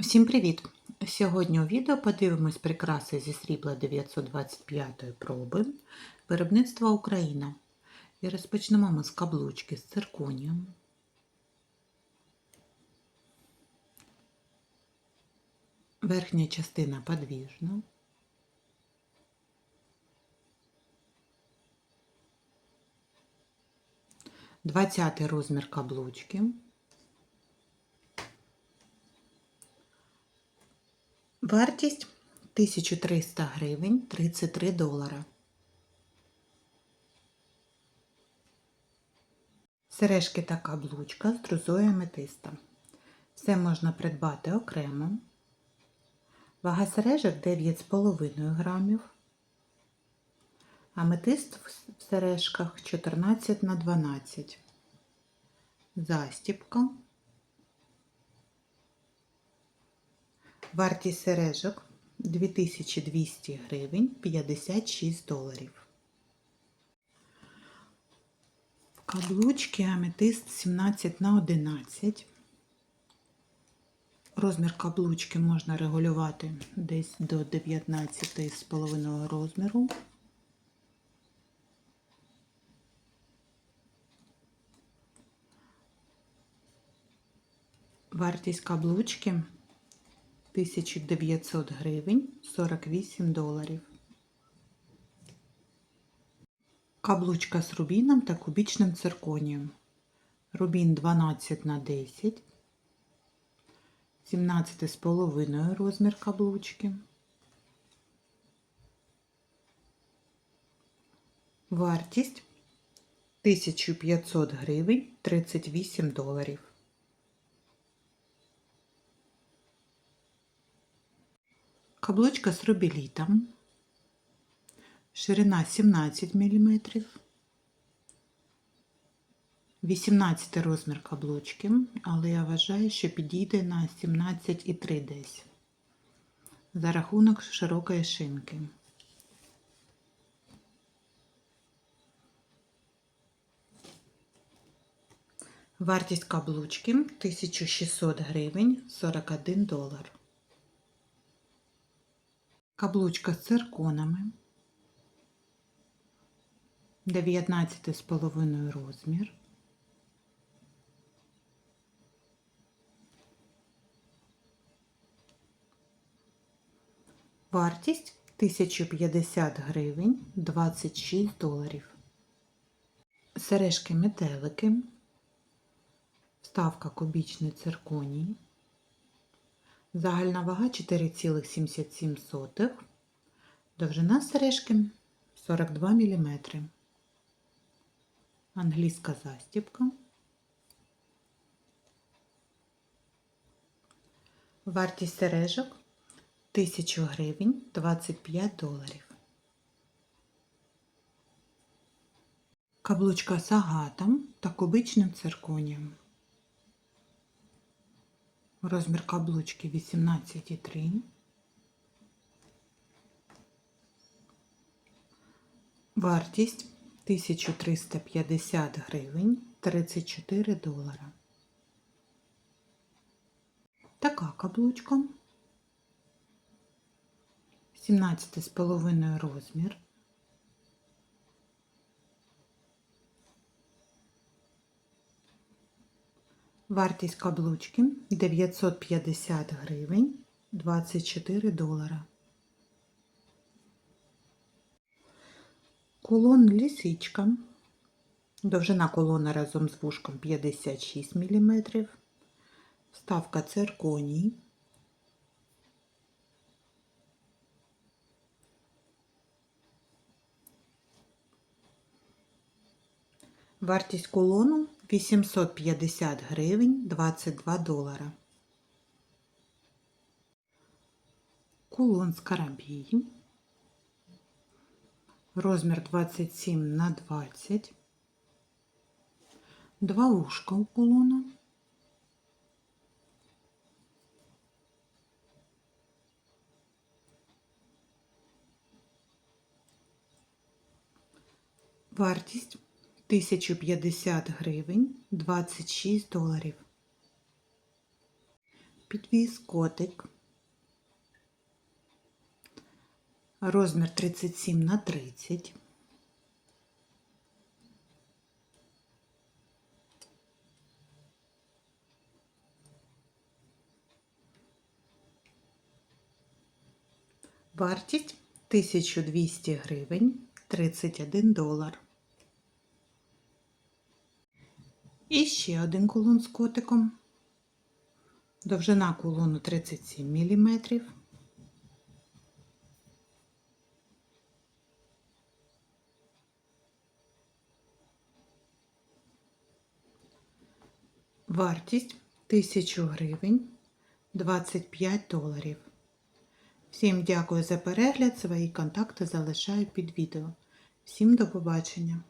Всім привіт! Сьогодні у відео подивимось прикраси зі срібла 925 проби виробництва Україна. І розпочнемо ми з каблучки з цирконієм. Верхня частина подвіжна. Двадцятий розмір каблучки. Вартість 1300 гривень 33 долара. Сережки та каблучка з друзою аметиста. Все можна придбати окремо. Вага сережок 9,5 грамів. Аметист в сережках 14 на 12. Застіпка. Вартість сережок 2200 гривень 56 доларів. Каблучки аметист 17 на 11. Розмір каблучки можна регулювати десь до 19,5 розміру. Вартість каблучки 1900 гривень 48 доларів. Каблучка з рубіном та кубічним цирконієм. Рубін 12 на 10, 17,5 розмір каблучки. Вартість 1500 гривень 38 доларів. Каблучка з рубелітом. Ширина 17 мм. 18 розмір каблучки, але я вважаю, що підійде на 17,3 десь. За рахунок широкої шинки. Вартість каблучки 1600 гривень 41 долар. Каблучка з цирконами. 19,5 розмір. Вартість 1050 гривень 26 доларів. Сережки метелики. Вставка кубічний цирконій. Загальна вага 4,77. Довжина сережки 42 мм. Англійська застібка. Вартість сережок 1000 гривень 25 доларів. Каблучка з агатом та кубичним цирконієм. Розмір каблучки 18,3. Вартість 1350 гривень 34 долара. Така каблучка. 17,5 розмір. Вартість каблучки 950 гривень 24 долара. Кулон лісичка. Довжина колона разом з вушком 56 мм. Вставка цирконій. Вартість кулону 850 гривень 22 долара. Кулон з карабії. Розмір 27 на 20. Два вушка у кулона. Вартість 1050 гривень 26 доларів. підвіз, котик. Розмір 37 на 30. Вартість 1200 гривень 31 долар. І ще один кулон з котиком. Довжина кулону 37 мм. Вартість 1000 гривень 25 доларів. Всім дякую за перегляд. Свої контакти залишаю під відео. Всім до побачення!